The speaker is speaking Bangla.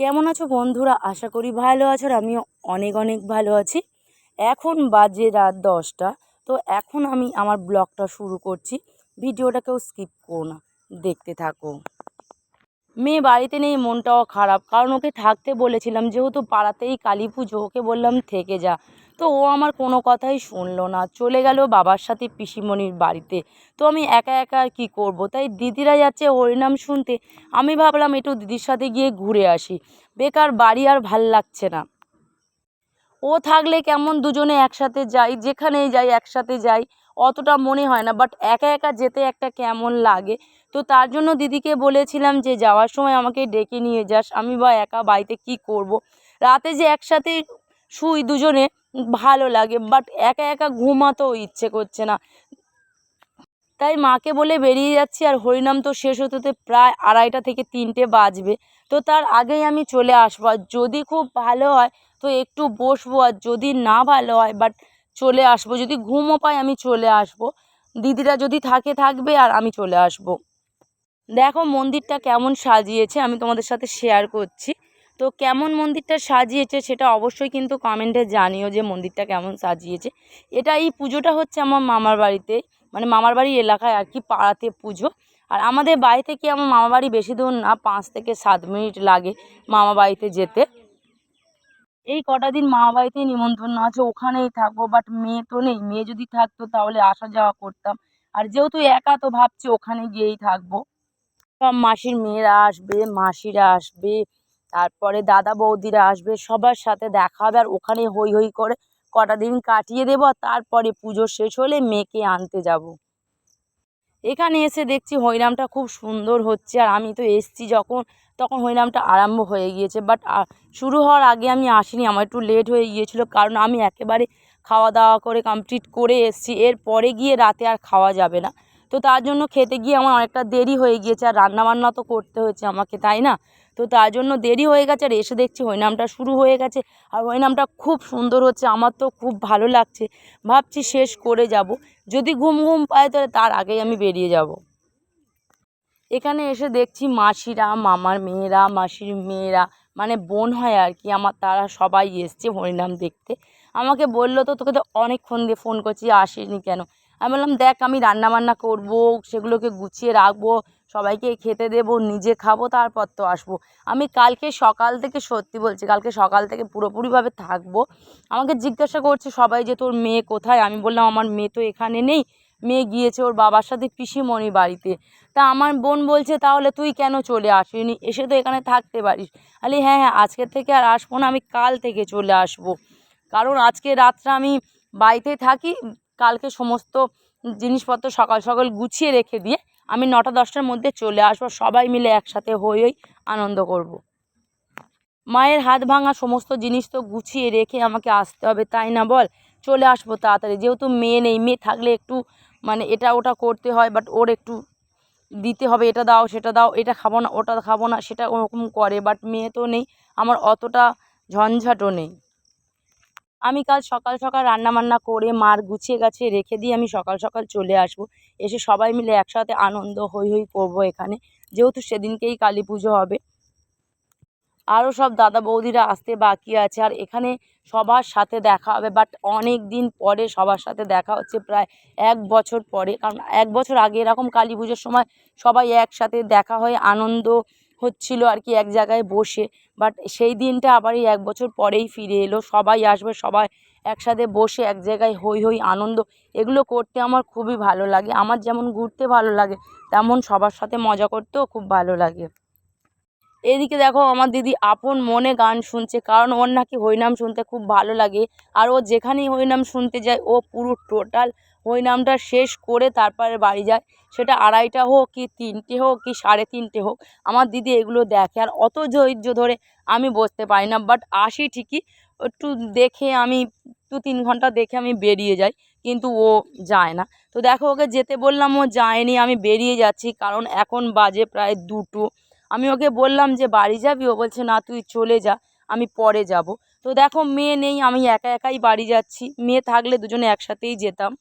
কেমন আছো বন্ধুরা? আশা করি ভালো আছো আর আমিও অনেক অনেক ভালো আছি। এখন বাজে রাত দশটা, তো এখন আমি আমার ব্লগটা শুরু করছি। ভিডিওটা কেউ স্কিপ করো না, দেখতে থাকো। মেয়ে বাড়িতে নেই, মনটাও খারাপ। কারণ ওকে থাকতে বলেছিলাম, যেহেতু পাড়াতেই কালী পুজো, ওকে বললাম, থেকে যা। তো ও আমার কোনো কথাই শুনলো না। চলে গেল বাবার সাথে পিসিমণির বাড়িতে। তো আমি একা একা আর কী করব? তাই দিদিরা যাচ্ছে হরিনাম শুনতে। আমি ভাবলাম, একটু দিদির সাথে গিয়ে ঘুরে আসি। বেকার বাড়ি আর ভালো লাগছে না। ও থাকলে কেমন দুজনে একসাথে যাই, যেখানেই যাই, একসাথে যাই, অতটা মনে হয় না বাট একা একা যেতে একটা কেমন লাগে। তো তার জন্য দিদিকে বলেছিলাম যে, যাওয়ার সময় আমাকে ডেকে নিয়ে যাস, আমি বা একা বাড়িতে কী করব। রাতে যে একসাথে শুই দুজনে, ভালো লাগে বাট একা একা ঘুমাতেও ইচ্ছে করছে না। তাই মাকে বলে বেরিয়ে যাচ্ছি, আর হরিনাম তো শেষ হতে প্রায় আড়াইটা থেকে তিনটে বাজবে। তো তার আগেই আমি চলে আসব, আর যদি খুব ভালো হয় তো একটু বসবো আর যদি না ভালো হয় বাট চলে আসব। যদি ঘুমও পাই আমি চলে আসব। দিদিরা যদি থাকে, থাকবে আর আমি চলে আসব। দেখো মন্দিরটা কেমন সাজিয়েছে, আমি তোমাদের সাথে শেয়ার করছি। তো কেমন মন্দিরটা সাজিয়েছে সেটা অবশ্যই কিন্তু কমেন্টে জানিও যে মন্দিরটা কেমন সাজিয়েছে। এটা এই পুজোটা হচ্ছে আমার মামার বাড়িতে মানে মামার বাড়ি এলাকায় আর কি পাড়াতে পুজো। আর আমাদের বাড়ি থেকে আমার মামা বাড়ি বেশি দূর না, পাঁচ থেকে সাত মিনিট লাগে মামা বাড়িতে যেতে। এই কটা দিন মামা বাড়িতেই নিমন্ত্রণ আছে ওখানেই থাকব বাট মেয়ে তো নেই। মেয়ে যদি থাকতো তাহলে আসা যাওয়া করতাম। আর যেহেতু একা তো ভাবছি ওখানে গিয়েই থাকব। সব মাসির মেয়েরা আসবে, মাসিরা আসবে, তারপরে দাদা বৌদিরা আসবে, সবার সাথে দেখা হবে। আর ওখানে হই হই করে কটা দিন কাটিয়ে দেবো, আর তারপরে পুজো শেষ হলে মেয়েকে আনতে যাব। এখানে এসে দেখছি হরিনামটা খুব সুন্দর হচ্ছে। আর আমি তো এসছি যখন তখন হরিনামটা আরম্ভ হয়ে গিয়েছে। বাট শুরু হওয়ার আগে আমি আসিনি। আমার একটু লেট হয়ে গিয়েছিল। কারণ আমি একেবারে খাওয়া দাওয়া করে কমপ্লিট করে এসছি। এরপরে গিয়ে রাতে আর খাওয়া যাবে না। তো তার জন্য খেতে গিয়ে আমার অনেকটা দেরি হয়ে গিয়েছে। আর রান্নাবান্না তো করতে হয়েছে আমাকে, তাই না? তো তার জন্য দেরি হয়ে গেছে। আর এসে দেখছি হরিনামটা শুরু হয়ে গেছে। আর হরিনামটা খুব সুন্দর হচ্ছে। আমার তো খুব ভালো লাগছে। ভাবছি শেষ করে যাব। যদি ঘুম ঘুম পায় তাহলে তার আগেই আমি বেরিয়ে যাব। এখানে এসে দেখছি মাসিরা, মামার মেয়েরা, মাসির মেয়েরা মানে বোন হয় আর কি, আমার তারা সবাই এসছে হরিনাম দেখতে। আমাকে বলল, তো তোকে তো অনেকক্ষণ দিয়ে ফোন করছি আসিনি কেন? আমি বললাম, দেখ, আমি রান্না বান্না করব, সেগুলোকে গুছিয়ে রাখব, সবাইকে খেতে দেবো, নিজে খাব, তারপর তো আসব। আমি কালকে সকাল থেকে, সত্যি বলছি, কালকে সকাল থেকে পুরোপুরিভাবে থাকব। আমাকে জিজ্ঞাসা করছে সবাই যে, তোর মেয়ে কোথায়? আমি বললাম, আমার মেয়ে তো এখানে নেই। মেয়ে গিয়েছে ওর বাবার সাথে পিসিমণি বাড়িতে। তা আমার বোন বলছে, তাহলে তুই কেন চলে আসিনি? এসে তো এখানে থাকতে পারিস। আলি হ্যাঁ হ্যাঁ আজকের থেকে আর আসব না, আমি কাল থেকে চলে আসব। কারণ আজকে রাতটা আমি বাড়িতে থাকি, কালকে সমস্ত জিনিসপত্র সকাল সকাল গুছিয়ে রেখে দিয়ে আমি নটা দশটার মধ্যে চলে আসব। সবাই মিলে একসাথে হই হই আনন্দ করব। মায়ের হাত ভাঙা সমস্ত জিনিস তো গুছিয়ে রেখে আমাকে আসতে হবে, তাই না বল? চলে আসব তাড়াতাড়ি, যেহেতু মেয়ে নেই, মেয়ে থাকলে একটু মানে এটা ওটা করতে হয় বাট ওর একটু দিতে হবে, এটা দাও, সেটা দাও, এটা খাব না, ওটা খাব না, সেটা ওরকম করে বাট মেয়ে তো নেই, আমার অতটা ঝঞ্ঝাটও নেই। আমি কাল সকাল সকাল রান্না বান্না করে মার গুছিয়ে গাছিয়ে রেখে দিয়ে আমি সকাল সকাল চলে আসব। এসে সবাই মিলে একসাথে আনন্দ হই হই করব এখানে, যেহেতু সেদিনকেই কালী পুজো হবে। আরও সব দাদা বৌদিরা আসতে বাকি আছে আর এখানে সবার সাথে দেখা হবে বাট অনেক দিন পরে সবার সাথে দেখা হচ্ছে প্রায় এক বছর পরে, কারণ এক বছর আগে এরকম কালী পুজোর সময় সবাই একসাথে দেখা হয়ে আনন্দ হচ্ছিল আর কি এক জায়গায় বসে বাট সেই দিনটা আবার এই এক বছর পরেই ফিরে এলো, সবাই আসবে, সবাই একসাথে বসে এক জায়গায় হই হই আনন্দ, এগুলো করতে আমার খুবই ভালো লাগে, আমার যেমন ঘুরতে ভালো লাগে, তেমন সবার সাথে মজা করতেও খুব ভালো লাগে। এদিকে দেখো আমার দিদি আপন মনে গান শুনছে, কারণ ওর নাকি হরিনাম শুনতে খুব ভালো লাগে। আর ও যেখানেই হরিনাম শুনতে যায়, ও পুরো টোটাল হরিনামটা শেষ করে তারপরে বাড়ি যায়। সেটা আড়াইটা হোক কি তিনটে হোক কি সাড়ে তিনটে হোক, আমার দিদি এগুলো দেখে। আর অত ধৈর্য ধরে আমি বসতে পারি না বাট আসি ঠিকই। একটু দেখে আমি, দু তিন ঘণ্টা দেখে আমি বেরিয়ে যাই, কিন্তু ও যায় না। তো দেখো ওকে যেতে বললাম, ও যায়নি, আমি বেরিয়ে যাচ্ছি, কারণ এখন বাজে প্রায় দুটো। আমি ওকে বললাম যে, বাড়ি যাবি? ও বলছে, না, তুই চলে যা, আমি পরে যাব। তো দেখো, মেয়ে নেই, আমি একা একাই বাড়ি যাচ্ছি। মেয়ে থাকলে দুজনে একসাথেই যেতাম।